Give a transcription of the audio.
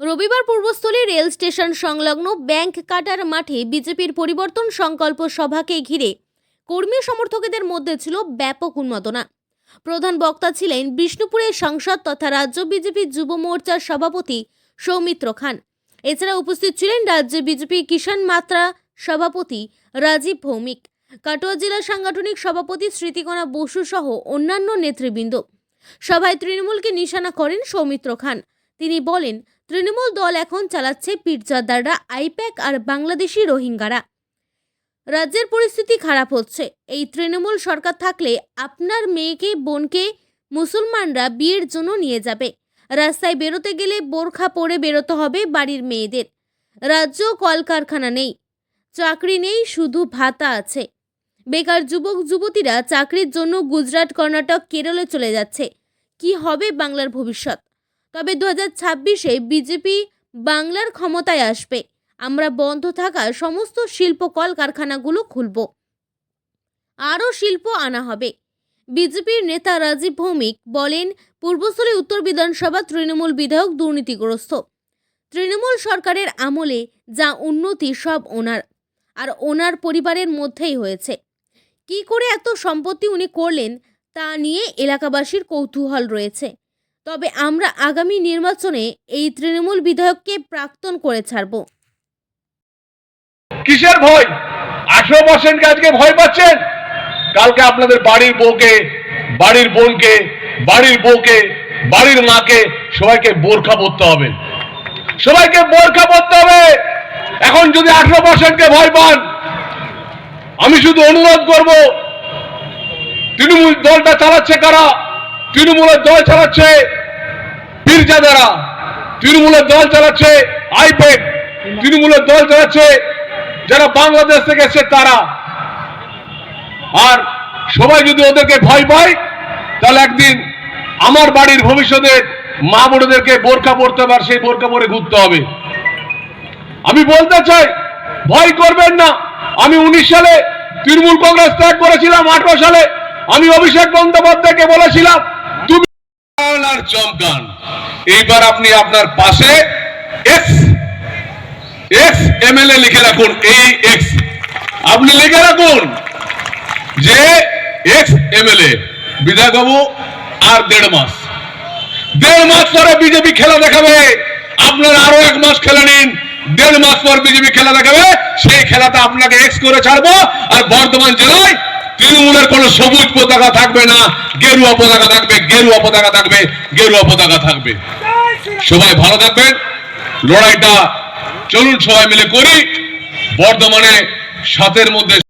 রবিবার Purbasthali rail station সংলগ্ন ব্যাংক কাটার মাঠে বিজেপির পরিবর্তন সংকল্প সভাকে ঘিরে কর্মী সমর্থকদের মধ্যে ছিল ব্যাপক উন্মাদনা। প্রধান বক্তা ছিলেন বিষ্ণুপুরের সাংসদ তথা রাজ্য বিজেপি যুব মোর্চার সভাপতি সৌমিত্র খান। এছাড়া উপস্থিত ছিলেন রাজ্য বিজেপি কিষাণ মাত্রা সভাপতি রাজীব ভৌমিক, কাটোয়া জেলা সাংগঠনিক সভাপতি স্মৃতিকণা বসু সহ অন্যান্য নেতৃবৃন্দ। সভায় তৃণমূলকে নিশানা করেন সৌমিত্র খান। তিনি বলেন তৃণমূল দল এখন চালাচ্ছে পীরজাদাররা, আইপ্যাক আর বাংলাদেশি রোহিঙ্গারা। রাজ্যের পরিস্থিতি খারাপ হচ্ছে। এই তৃণমূল সরকার থাকলে আপনার মেয়েকে, বোনকে, মুসলমানরা বিয়ের জন্য নিয়ে যাবে। রাস্তায় বেরোতে গেলে বোরখা পরে বেরোতে হবে বাড়ির মেয়েদের। রাজ্য কলকারখানা নেই, চাকরি নেই, শুধু ভাতা আছে। বেকার যুবক, যুবতীরা চাকরির জন্য গুজরাট, কর্ণাটক, কেরলে চলে যাচ্ছে। কি হবে বাংলার ভবিষ্যৎ? তবে দু হাজার ছাব্বিশে বিজেপি বাংলার ক্ষমতায় আসবে। আমরা বন্ধ থাকা সমস্ত শিল্প কলকারখানাগুলো খুলব। আরও শিল্প আনা হবে। বিজেপির নেতা রাজীব ভৌমিক বলেন, পূর্বস্থলী উত্তর বিধানসভা তৃণমূল বিধায়ক দুর্নীতিগ্রস্ত। তৃণমূল সরকারের আমলে যা উন্নতি সব ওনার, আর ওনার পরিবারের মধ্যেই হয়েছে। কি করে এত সম্পত্তি উনি করলেন তা নিয়ে এলাকাবাসীর কৌতূহল রয়েছে। তবে আমরা আগামী নির্বাচনে এই তৃণমূল বিধায়ককে প্রাক্তন করে ছাড়ব। কিসের ভয়? আঠারো পার্সেন্টকে আজকে ভয় পাচ্ছেন? কালকে আপনাদের বাড়ির বউকে, বাড়ির বোনকে, বাড়ির বউকে, বাড়ির মাকে সবাইকে বোরখা পরতে হবে। সবাইকে বোরখা পরতে হবে। এখন যদি আঠারো পার্সেন্টকে ভয় পান, আমি শুধু অনুরোধ করব, তৃণমূল দলটা চালাচ্ছে কারা? তৃণমূলের দল চালাচ্ছে পীরজাদারা তৃণমূলের দল চালাচ্ছে আইপেক, তৃণমূলের দল চালাচ্ছে যারা বাংলাদেশ থেকে এসছে তারা। আর সবাই যদি ওদেরকে ভয় পায়, তাহলে একদিন আমার বাড়ির ভবিষ্যতে মা বোনদেরকে বোরখা পড়তে পার সেই বোরকা পরে ঘুরতে হবে। আমি বলতে চাই, ভয় করবেন না। আমি উনিশ সালে তৃণমূল কংগ্রেস ত্যাগ করেছিলাম, আঠারো সালে আমি অভিষেক বন্দ্যোপাধ্যায়কে বলেছিলাম আর চমকান এইবার আপনি আপনার পাশে এক্স এক্স এমএলএ লিখে রাখুন, এই এক্স আপনি লিখে রাখুন যে এক্স এমএলএ বিধায়ক বাবু আর দেড় মাস। দেড় মাস পরে বিজেপি খেলা দেখাবে। আপনার আরও এক মাস খেলা নিন। দেড় মাস পর বিজেপি খেলা দেখাবে। সেই খেলাটা আপনাকে এক্স করে ছাড়বো। আর বর্ধমান জেলায় তৃণমূলের কোন সবুজ পতাকা থাকবে না, গেরুয়া পতাকা থাকবে, গেরুয়া পতাকা থাকবে, গেরুয়া পতাকা থাকবে। সবাই ভালো থাকবেন। লড়াইটা চলুন সবাই মিলে করি। বর্ধমানে সাতের মধ্যে